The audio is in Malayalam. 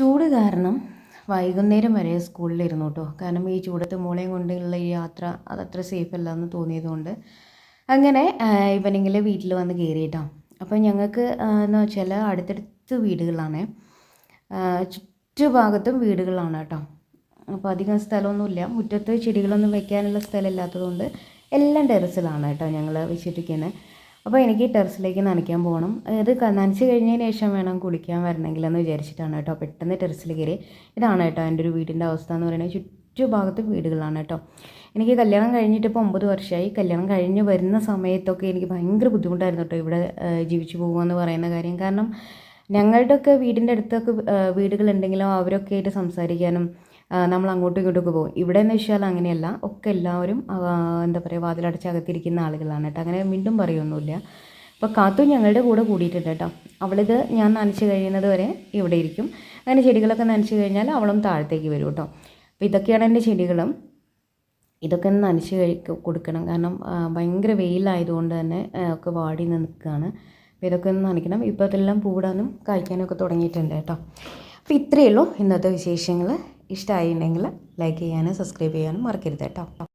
ചൂട് കാരണം വൈകുന്നേരം വരെ സ്കൂളിലിരുന്നു കേട്ടോ. കാരണം ഈ ചൂടത്ത് മോളെയും കൊണ്ടുള്ള ഈ യാത്ര അതത്ര സേഫ് അല്ല എന്ന് തോന്നിയതുകൊണ്ട്. അങ്ങനെ ഇവനെങ്കിൽ വീട്ടിൽ വന്ന് കയറിയിട്ടോ അപ്പോൾ ഞങ്ങൾക്ക് എന്ന് വെച്ചാൽ അടുത്തടുത്ത് വീടുകളാണ്. ചുറ്റുഭാഗത്തും വീടുകളാണ് കേട്ടോ. അപ്പോൾ അധികം സ്ഥലമൊന്നുമില്ല. മുറ്റത്ത് ചെടികളൊന്നും വെക്കാനുള്ള സ്ഥലമില്ലാത്തതുകൊണ്ട് എല്ലാം ടെറസിലാണ് കേട്ടോ ഞങ്ങൾ വെച്ചിരിക്കുന്നത് അപ്പോൾ എനിക്ക് ടെറസിലേക്ക് നനയ്ക്കാൻ പോകണം. ഇത് നനച്ച് കഴിഞ്ഞതിന് ശേഷം വേണം കുളിക്കാൻ വരണമെങ്കിൽ എന്ന് വിചാരിച്ചിട്ടാണ് കേട്ടോ. പെട്ടെന്ന് ടെറസിൽ കയറി. ഇതാണ് കേട്ടോ എന്റെ ഒരു വീടിന്റെ അവസ്ഥ എന്ന് പറയുന്നത്. ചുറ്റുഭാഗത്ത് വീടുകളാണ് കേട്ടോ. എനിക്ക് കല്യാണം കഴിഞ്ഞിട്ട് ഇപ്പോൾ ഒമ്പത് വർഷമായി. കല്യാണം കഴിഞ്ഞ് വരുന്ന സമയത്തൊക്കെ എനിക്ക് ഭയങ്കര ബുദ്ധിമുട്ടായിരുന്നു കേട്ടോ ഇവിടെ ജീവിച്ചു പോകുക എന്ന് പറയുന്ന കാര്യം. കാരണം ഞങ്ങളുടെയൊക്കെ വീടിന്റെ അടുത്തൊക്കെ വീടുകളുണ്ടെങ്കിലും അവരൊക്കെ ആയിട്ട് സംസാരിക്കാനും നമ്മൾ അങ്ങോട്ടും ഇങ്ങോട്ടൊക്കെ പോകും. ഇവിടെ എന്ന് വെച്ചാൽ അങ്ങനെയല്ല. ഒക്കെ എല്ലാവരും എന്താ പറയുക വാതിലടച്ച് അകത്തിരിക്കുന്ന ആളുകളാണ് കേട്ടോ. അങ്ങനെ വീണ്ടും പറയൊന്നുമില്ല. അപ്പോൾ കാത്തു ഞങ്ങളുടെ കൂടെ കൂടിയിട്ടുണ്ട് കേട്ടോ. അവളിത് ഞാൻ നനച്ച് കഴിയുന്നത് വരെ ഇവിടെ ഇരിക്കും. അങ്ങനെ ചെടികളൊക്കെ നനച്ച് കഴിഞ്ഞാൽ അവളും താഴത്തേക്ക് വരും കേട്ടോ. അപ്പോൾ ഇതൊക്കെയാണ് എന്റെ ചെടികളും. ഇതൊക്കെ നനച്ച് കഴി കൊടുക്കണം. കാരണം ഭയങ്കര വെയിലായതുകൊണ്ട് തന്നെ ഒക്കെ വാടി നിൽക്കുകയാണ്. അപ്പോൾ ഇതൊക്കെ ഒന്ന് നനയ്ക്കണം. ഇപ്പോൾ ഇതെല്ലാം പൂടാനും കായ്ക്കാനും ഒക്കെ തുടങ്ങിയിട്ടുണ്ട് കേട്ടോ. അപ്പോൾ ഇത്രയേ ഉള്ളൂ ഇന്നത്തെ വിശേഷങ്ങൾ ഇഷ്ടമായിട്ടുണ്ടെങ്കിൽ ലൈക്ക് ചെയ്യാനും സബ്സ്ക്രൈബ് ചെയ്യാനും മറക്കരുത് കേട്ടോ.